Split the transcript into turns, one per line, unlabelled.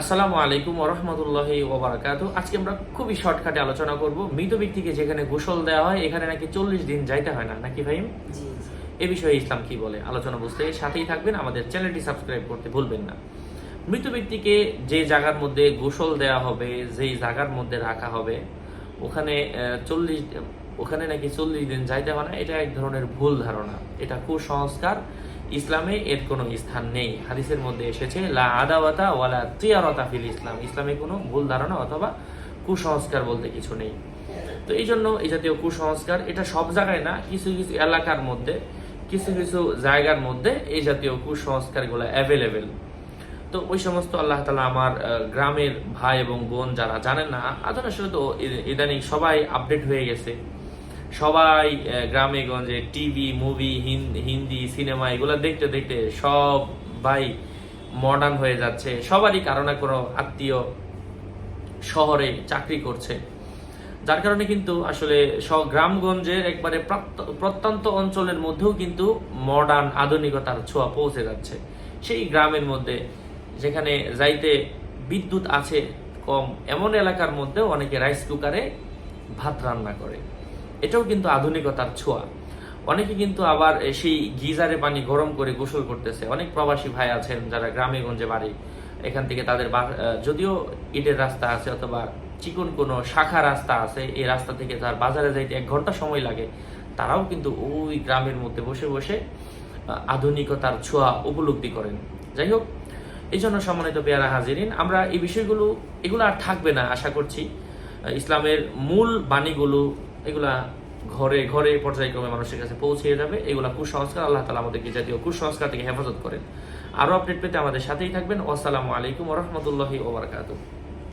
আসসালামু আলাইকুম ওরহমতুল্লাহ ওবরাকাত। আজকে আমরা খুবই শর্টকাটে আলোচনা করব। মৃত ব্যক্তিকে যেখানে গোসল দেওয়া হয় এখানে নাকি চল্লিশ দিন যাইতে হয় না নাকি ভাই এ বিষয়ে ইসলাম কি বলে? আলোচনা বুঝতে সাথেই থাকবেন আমাদের চ্যানেলটি সাবস্ক্রাইব করতে ভুলবেন না। মৃত ব্যক্তিকে যে জায়গার মধ্যে গোসল দেওয়া হবে যেই জায়গার মধ্যে রাখা হবে ওখানে চল্লিশ ওখানে নাকি চল্লিশ দিন যাইতে হয় না এটা এক ধরনের ভুল ধারণা। এটা কুসংস্কার। ইসলামে এর কোনো স্থান নেই। হাদিসের মধ্যে এসেছে, লা আদাওয়াতা ওয়ালা তিয়ারতা ফিল ইসলাম। ইসলামে কোনো ভুল ধারণা অথবা কুসংস্কার বলতে কিছু নেই। তো এই জন্য এই জাতীয় কুসংস্কার, এটা সব জায়গায় না, কিছু কিছু এলাকার মধ্যে, কিছু কিছু জায়গার মধ্যে এই জাতীয় কুসংস্কারগুলো অ্যাভেলেবেল তো ওই সমস্ত আল্লাহ তালা আমার গ্রামের ভাই এবং বোন যারা জানেন না আসলে তো ইদানিং সবাই আপডেট হয়ে গেছে। সবাই গ্রামে গঞ্জে টিভি, মুভি হিন্দি, সিনেমা, এগুলো দেখতে দেখতে সবাই মডার্ন হয়ে যাচ্ছে। সবারই কারও না কোনো আত্মীয় শহরে চাকরি করছে। যার কারণে কিন্তু আসলে গ্রামগঞ্জের একবারে প্রাত্য- প্রত্যন্ত অঞ্চলের মধ্যেও কিন্তু মডার্ন আধুনিকতার ছোঁয়া পৌঁছে যাচ্ছে। সেই গ্রামের মধ্যে যেখানে যাইতে বিদ্যুৎ আছে কম, এমন এলাকার মধ্যেও অনেকে রাইস কুকারে ভাত রান্না করে। এটাও কিন্তু আধুনিকতার ছোঁয়া। অনেকে কিন্তু আবার সেই গিজারে পানি গরম করে গোসল করতেছে। অনেক প্রবাসী ভাই আছেন যারা গ্রামে গঞ্জে বাড়ি, এখান থেকে তাদের যদিও ইটের রাস্তা আছে অথবা চিকন কোনো শাখা রাস্তা আছে, এই রাস্তা থেকে তার বাজারে যাইতে এক ঘণ্টা সময় লাগে, তারাও কিন্তু ওই গ্রামের মধ্যে বসে বসে আধুনিকতার ছোঁয়া উপলব্ধি করেন। যাই হোক, এই জন্য সম্মানিত পেয়ারা হাজিরিন, আমরা এই বিষয়গুলো, এগুলো আর থাকবে না, আশা করছি। ইসলামের মূল বাণীগুলো এগুলা ঘরে ঘরে পর্যায়ক্রমে মানুষের কাছে পৌঁছে যাবে। এগুলা কুসংস্কার, আল্লাহ তালা আমাদেরকে জাতীয় কুসংস্কার থেকে হেফাজত করেন। আরও আপডেট পেতে আমাদের সাথেই থাকবেন। আসসালামু আলাইকুম রহমতুল্লাহি ওবরাকাতুহ